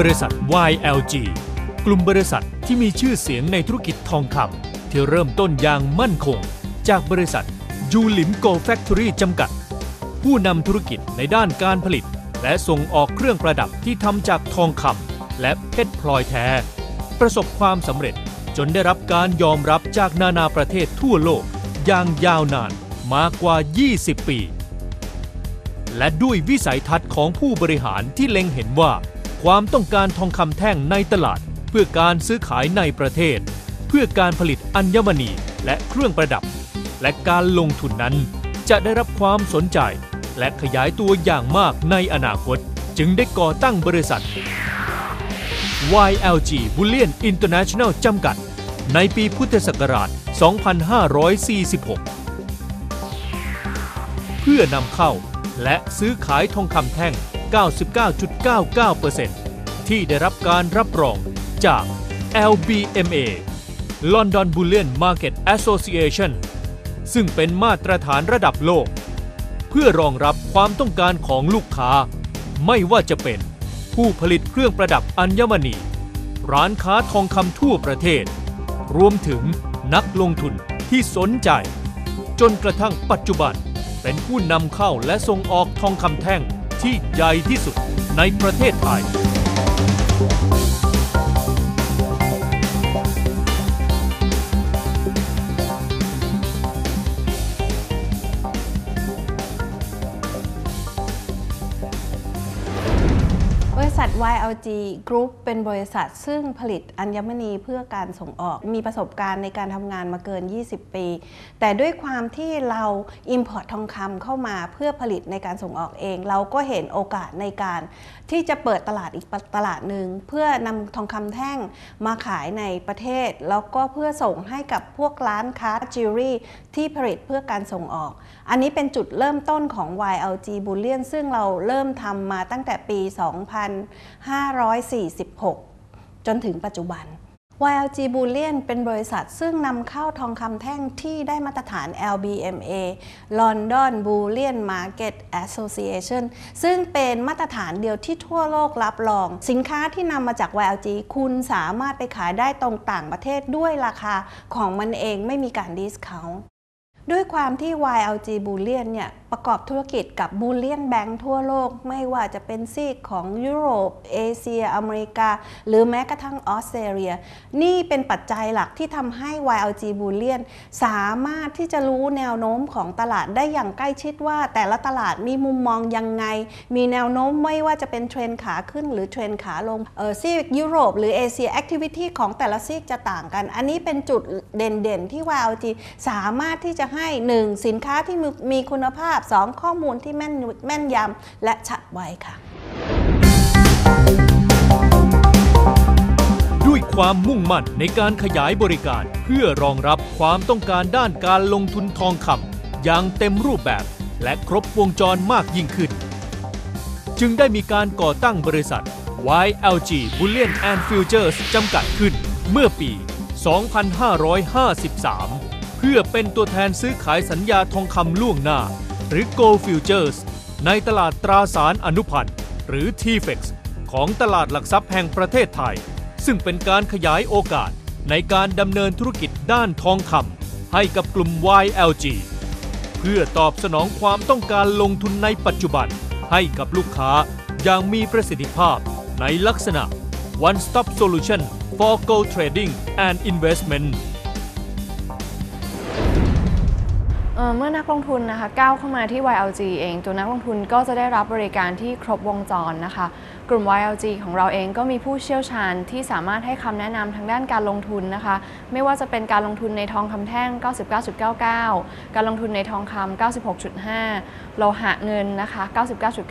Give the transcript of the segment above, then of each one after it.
บริษัท YLG กลุ่มบริษัทที่มีชื่อเสียงในธุรกิจทองคำที่เริ่มต้นอย่างมั่นคง จากบริษัทยูลิมโกแฟคทอรี่จำกัด ผู้นำธุรกิจในด้านการผลิต และส่งออกเครื่องประดับที่ทำจากทองคำและเพชรพลอยแท้ ประสบความสำเร็จจนได้รับการยอมรับจากนานาประเทศทั่วโลก อย่างยาวนานมากกว่า 20 ปี และด้วยวิสัยทัศน์ของผู้บริหารที่เล็งเห็นว่า ความต้องการทองคำแท่งในตลาด เพื่อการซื้อขายในประเทศ เพื่อการผลิตอัญมณีและเครื่องประดับ และการลงทุนนั้น จะได้รับความสนใจ และขยายตัวอย่างมากในอนาคต จึงได้ก่อตั้งบริษัท YLG Bullion International จำกัด ในปีพุทธศักราช 2546 เพื่อนำเข้าและซื้อขายทองคำแท่ง 99.99%ที่ได้รับการรับรองจาก LBMA London Bullion Market Association ซึ่งเป็นมาตรฐานระดับโลก เพื่อรองรับความต้องการของลูกค้า ไม่ว่าจะเป็นผู้ผลิตเครื่องประดับอัญมณี ร้านค้าทองคำทั่วประเทศ รวมถึงนักลงทุนที่สนใจ จนกระทั่งปัจจุบันเป็นผู้นำเข้าและส่งออกทองคำแท่ง ที่ใหญ่ที่สุดในประเทศไทย ษัท YLG Group เป็นบริษัท ซึ่งผลิตอัญมณีเพื่อการส่งออก มีประสบการณ์ในการทำงานมาเกิน 20 ปี แต่ด้วยความที่เรา Import ทองคำเข้ามาเพื่อผลิตในการส่งออกเอง เราก็เห็นโอกาสในการที่จะเปิดตลาดอีกตลาดหนึ่งเพื่อนำทองคำแท่งมาขายในประเทศ แล้วก็เพื่อส่งให้กับพวกร้านค้าจิวเวลรี่ที่ผลิตเพื่อการส่งออก อันนี้เป็นจุดเริ่มต้นของ YLG Bullion ซึ่งเราเริ่มทำมาตั้งแต่ปี2546 จนถึงปัจจุบัน YLG Bullion เป็นบริษัทซึ่งนำเข้าทองคำแท่งที่ได้มาตรฐาน LBMA London Bullion Market Association ซึ่งเป็นมาตรฐานเดียวที่ทั่วโลกรับรอง สินค้าที่นำมาจาก YLG คุณสามารถไปขายได้ตรงต่างประเทศด้วยราคาของมันเองไม่มีการดิสคาวน์ด้วยความที่ YLG Bullion เนี่ย ประกอบธุรกิจกับ Bullion Bank ทั่วโลก ไม่ว่าจะเป็นซีกของยุโรป เอเชีย อเมริกา หรือแม้กระทั่งออสเตรเลีย นี่เป็นปัจจัยหลักที่ทำให้ YLG Bullion สามารถที่จะรู้แนวโน้มของตลาดได้อย่างใกล้ชิดว่า แต่ละตลาดมีมุมมองยังไง มีแนวโน้มไม่ว่าจะเป็นเทรนขาขึ้นหรือเทรนขาลงเออซีกยุโรปหรือเอเชียแอคทิวิตี้ของแต่ละซีกจะต่างกัน อันนี้เป็นจุดเด่นๆที่ YLG สามารถที่จะให้ 1. สินค้าที่มีคุณภาพ 2. ข้อมูลที่แม่นแม่นยำและชัดไวค่ะ ด้วยความมุ่งมั่นในการขยายบริการ เพื่อรองรับความต้องการด้านการลงทุนทองคำอย่างเต็มรูปแบบ และครบวงจรมากยิ่งขึ้น จึงได้มีการก่อตั้งบริษัท YLG Bullion and Futures จำกัดขึ้นเมื่อปี 2553 เพื่อเป็นตัวแทนซื้อขายสัญญาทองคำล่วงหน้า หรือ Go Futures ในตลาดตราสารอนุพันธ์หรือ TFEX ของตลาดหลักทรัพย์แห่งประเทศไทย ซึ่งเป็นการขยายโอกาสในการดำเนินธุรกิจด้านทองคำให้กับกลุ่ม YLG เพื่อตอบสนองความต้องการลงทุนในปัจจุบันให้กับลูกค้าอย่างมีประสิทธิภาพในลักษณะ One Stop Solution for Gold Trading and Investment เมื่อนักลงทุนนะคะก้าวเข้ามาที่ YLG เอง ตัวนักลงทุนก็จะได้รับบริการที่ครบวงจรนะคะ กลุ่ม YLG ของเราเองก็มีผู้เชี่ยวชาญที่สามารถให้คำแนะนำทางด้านการลงทุนนะคะ ไม่ว่าจะเป็นการลงทุนในทองคำแท่ง 99.99 การลงทุนในทองคำ96.5 โลหะเงินนะคะ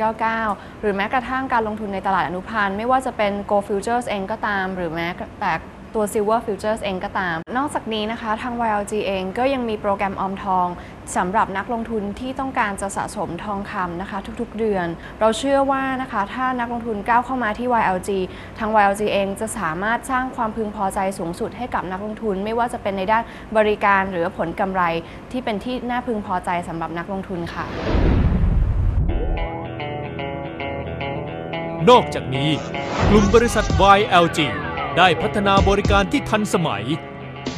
99.99 หรือแม้กระทั่งการลงทุนในตลาดอนุพันธ์ไม่ว่าจะเป็น Go Futures เองก็ตาม หรือแม้แต่ ตัว Silver Futures เองก็ตาม นอกจากนี้นะคะทาง YLG เองก็ยังมีโปรแกรมออมทองสำหรับนักลงทุนที่ต้องการจะสะสมทองคำนะคะทุกๆเดือน เราเชื่อว่านะคะถ้านักลงทุนก้าวเข้ามาที่ YLG ทาง YLG เองจะสามารถสร้างความพึงพอใจสูงสุดให้กับนักลงทุน ไม่ว่าจะเป็นในด้านบริการหรือผลกำไรที่เป็นที่น่าพึงพอใจสำหรับนักลงทุนค่ะนอกจากนี้ กลุ่มบริษัท YLG ได้พัฒนาบริการที่ทันสมัย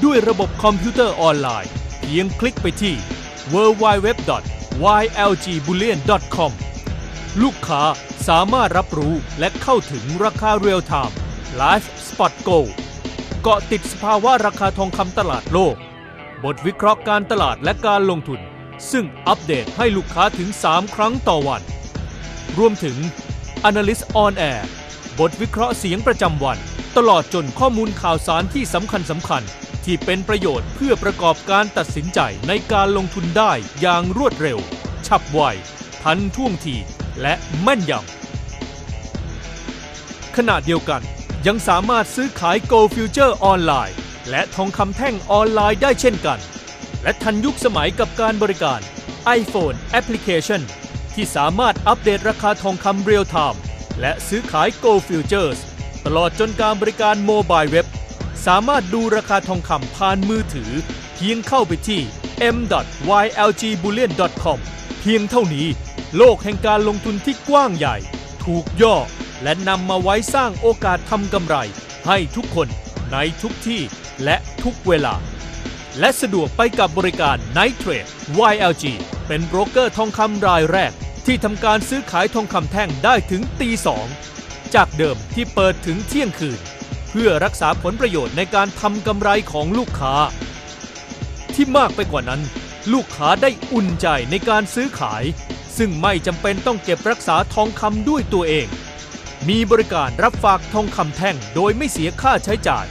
ด้วยระบบคอมพิวเตอร์ออนไลน์ เพียงคลิกไปที่ www.ylgbullion.com ลูกค้าสามารถรับรู้และเข้าถึงราคาเรียลไทม์ Live Spot Go เกาะติดสภาวะราคาทองคำตลาดโลก บทวิเคราะห์การตลาดและการลงทุน ซึ่งอัปเดตให้ลูกค้าถึง 3 ครั้งต่อวัน รวมถึง Analyst on Air บทวิเคราะห์เสียงประจำวัน ตลอดจนข้อมูลข่าวสารที่สำคัญสำคัญ ที่เป็นประโยชน์เพื่อประกอบการตัดสินใจในการลงทุนได้อย่างรวดเร็ว ฉับไว ทันท่วงทีและแม่นยำขณะเดียวกันยังสามารถซื้อขาย Go Future ออนไลน์ และทองคำแท่งออนไลน์ได้เช่นกัน และทันยุคสมัยกับการบริการ iPhone Application ที่สามารถอัปเดตราคาทองคำเรียลไทม์และซื้อขาย Go Futures ตลอดจนการบริการโมบายเว็บ สามารถดูราคาทองคำผ่านมือถือ เพียงเข้าไปที่ m.ylgbullion.com เพียงเท่านี้โลกแห่งการลงทุนที่กว้างใหญ่ ถูกย่อ และนำมาไว้สร้างโอกาสทำกำไร ให้ทุกคนในทุกที่และทุกเวลา และสะดวกไปกับบริการ Night Trade YLG เป็นโบรกเกอร์ทองคำรายแรก ที่ทำการซื้อขายทองคำแท่งได้ถึงตีสอง จากเดิมที่เปิดถึงเที่ยงคืน เพื่อรักษาผลประโยชน์ในการทำกำไรของลูกค้า ที่มากไปกว่านั้น ลูกค้าได้อุ่นใจในการซื้อขาย ซึ่งไม่จำเป็นต้องเก็บรักษาทองคำด้วยตัวเอง มีบริการรับฝากทองคำแท่งโดยไม่เสียค่าใช้จ่าย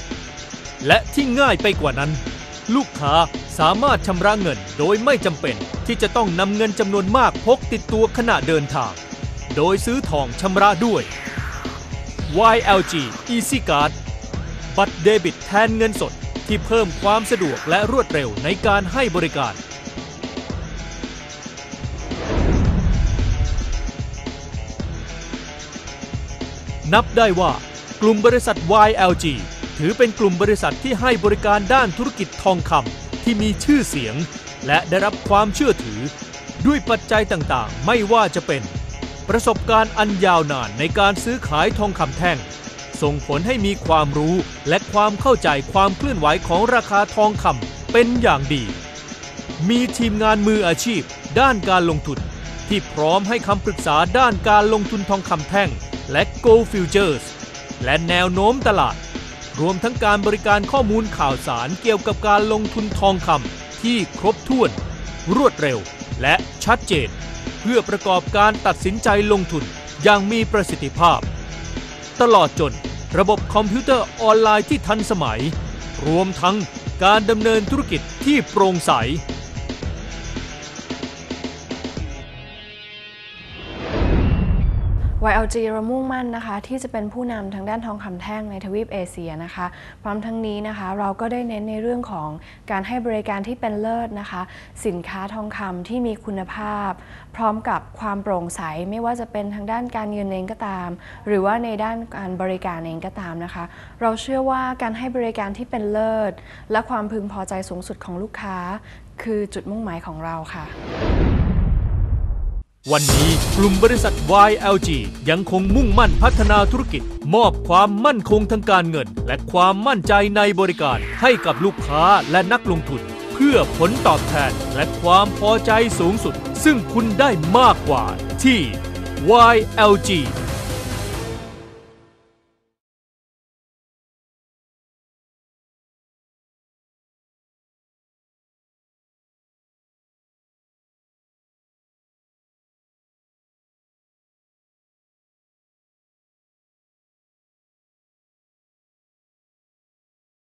และที่ง่ายไปกว่านั้น ลูกค้าสามารถชำระเงินโดยไม่จำเป็นที่จะต้องนำเงินจำนวนมากพกติดตัวขณะเดินทาง โดยซื้อทองชำระด้วย YLG Easy Card บัตรเดบิตแทนเงินสดที่เพิ่มความสะดวกและรวดเร็วในการให้บริการ นับได้ว่ากลุ่มบริษัท YLG ถือเป็นกลุ่มบริษัทที่ให้บริการด้านธุรกิจทองคำที่มีชื่อเสียง และได้รับความเชื่อถือ ด้วยปัจจัยต่างๆ ไม่ว่าจะเป็น ประสบการณ์อันยาวนานในการซื้อขายทองคำแท่ง ส่งผลให้มีความรู้และความเข้าใจความเคลื่อนไหวของราคาทองคำเป็นอย่างดี มีทีมงานมืออาชีพ ด้านการลงทุน ที่พร้อมให้คำปรึกษาด้านการลงทุนทองคำแท่ง และ Go Futures และแนวโน้มตลาด รวมทั้งการบริการข้อมูลข่าวสารเกี่ยวกับการลงทุนทองคำที่ครบถ้วน รวดเร็วและชัดเจน พื่อประกอบการตัดสินใจลงทุนอย่างมีประสิทธิภาพ ตลอดจนระบบคอมพิวเตอร์ออนไลน์ที่ทันสมัย รวมทั้งการดำเนินธุรกิจที่โปร่งใส YLG เรามุ่งมั่นนะคะ ที่จะเป็นผู้นำทางด้านทองคำแท่งในทวีปเอเชียนะคะ พร้อมทั้งนี้นะคะ เราก็ได้เน้นในเรื่องของการให้บริการที่เป็นเลิศนะคะ สินค้าทองคำที่มีคุณภาพ พร้อมกับความโปร่งใสไม่ว่าจะเป็นทางด้านการเงินเองก็ตาม หรือว่าในด้านการบริการเองก็ตามนะคะ เราเชื่อว่าการให้บริการที่เป็นเลิศ และความพึงพอใจสูงสุดของลูกค้า คือจุดมุ่งหมายของเราค่ะ วันนี้กลุ่มบริษัท YLG ยังคงมุ่งมั่นพัฒนาธุรกิจ มอบความมั่นคงทางการเงิน และความมั่นใจในบริการ ให้กับลูกค้าและนักลงทุน เพื่อผลตอบแทนและความพอใจสูงสุด ซึ่งคุณได้มากกว่าที่ YLG